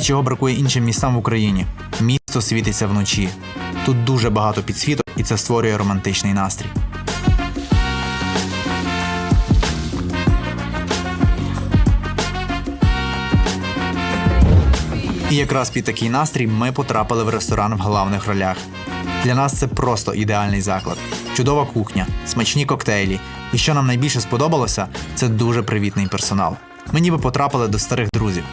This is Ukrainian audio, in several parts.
Чого бракує іншим містам в Україні. Місто світиться вночі. Тут дуже багато підсвіток, і це створює романтичний настрій. І якраз під такий настрій ми потрапили в ресторан в главних ролях. Для нас це просто ідеальний заклад. Чудова кухня, смачні коктейлі. І що нам найбільше сподобалося, це дуже привітний персонал. Ми ніби потрапили до старих друзів.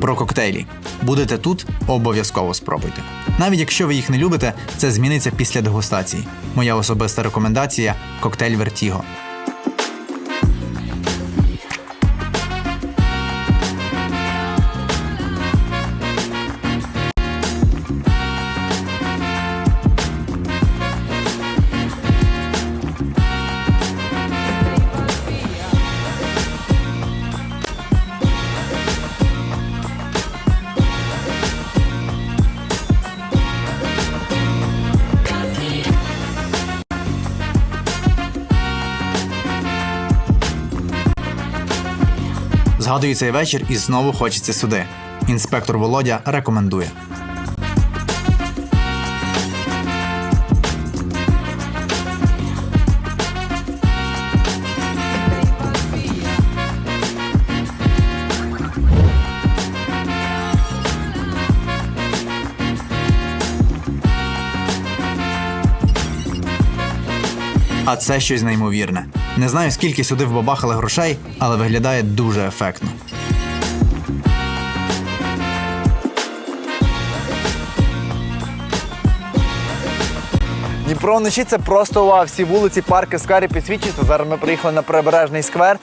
Про коктейлі. Будете тут, обов'язково спробуйте. Навіть якщо ви їх не любите, це зміниться після дегустації. Моя особиста рекомендація коктейль Вертіго. Згадую цей вечір і знову хочеться сюди. Інспектор Володя рекомендує. А це щось неймовірне. Не знаю, скільки сюди вбабахали грошей, але виглядає дуже ефектно. Дніпро вночі це просто вау. Всі вулиці, парки, сквери підсвічуються. Зараз ми приїхали на прибережний сквер.